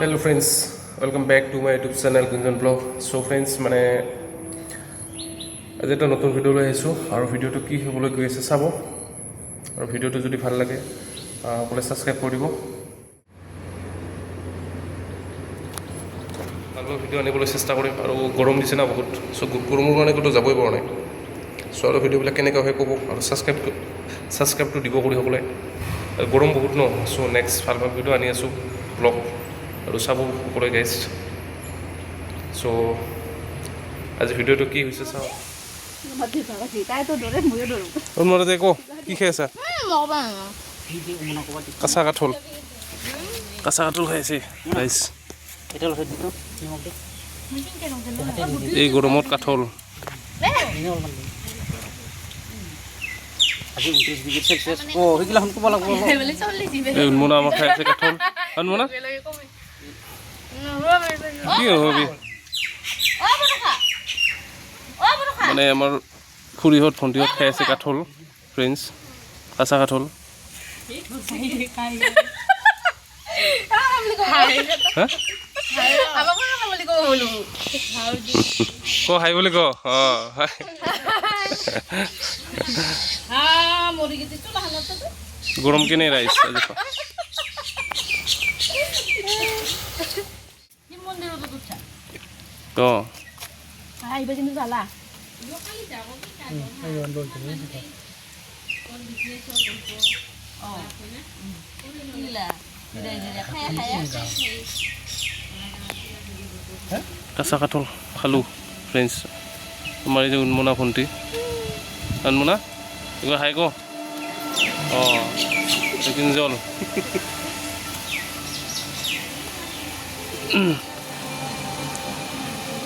Hello' friends welcome back to my YouTube channel Gunjan vlog চ' friends মানে আজি এটা নতুন ভিডিঅ' লৈ আহিছোঁ। আৰু ভিডিঅ'টো কি হ'বলৈ গৈ আছে চাব। আৰু ভিডিঅ'টো যদি ভালো লাগে সকলোৱে ছাবস্ক্ৰাইব কৰি দিব। ভালো ভালো ভিডিঅ' আনিবলৈ চেষ্টা কৰিম। আৰু গৰম দিছে না বহুত। চ' গৰমৰ কাৰণে ক'তো যাবই পৰা নাই। চ' আৰু ভিডিঅ'বিলাক কেনেকুৱা হয় ক'ব। আৰু ছাবস্ক্ৰাইবটো ছাবস্ক্ৰাইবটো দিব কৰি সকলোৱে। গৰম বহুত ন? চ' নেক্সট ভালো ভালো ভিডিঅ' আনি আছোঁ ব্লগ আৰু চাব সকলোৱে গেষ্ট চ' আজি ভিডিঅ'টো কি হৈছে চাওঁ? মনতে একো কি খাই আছা? কাঁচা কাঠল। কাঁচা কাঠল খাই আছে দি এই গৰমত কাঠল। দি উন্মনা আমাৰ খাই আছে কাঠল। উন্মনা? কি হবি মানে আমাৰ খুৰীহঁত ভণ্টিহঁত খাই আছে কাঠল ফ্ৰেণ্ডছ কাঁচা কাঠল। হা আমাকে না বলি কো, হাই বুলি ক? হ্যাঁ গৰম কেনে ৰাইচ আজি খোৱা কি মন্দির তো তুচ্ছা অঁ আইবা কিন্তু কাঁচা কাঠল খালোঁ ফ্ৰেণ্ডছ আমাৰ এই যে উন্মনা ভণ্টি। উন্মনা কিবা খাই ক। অঁ জল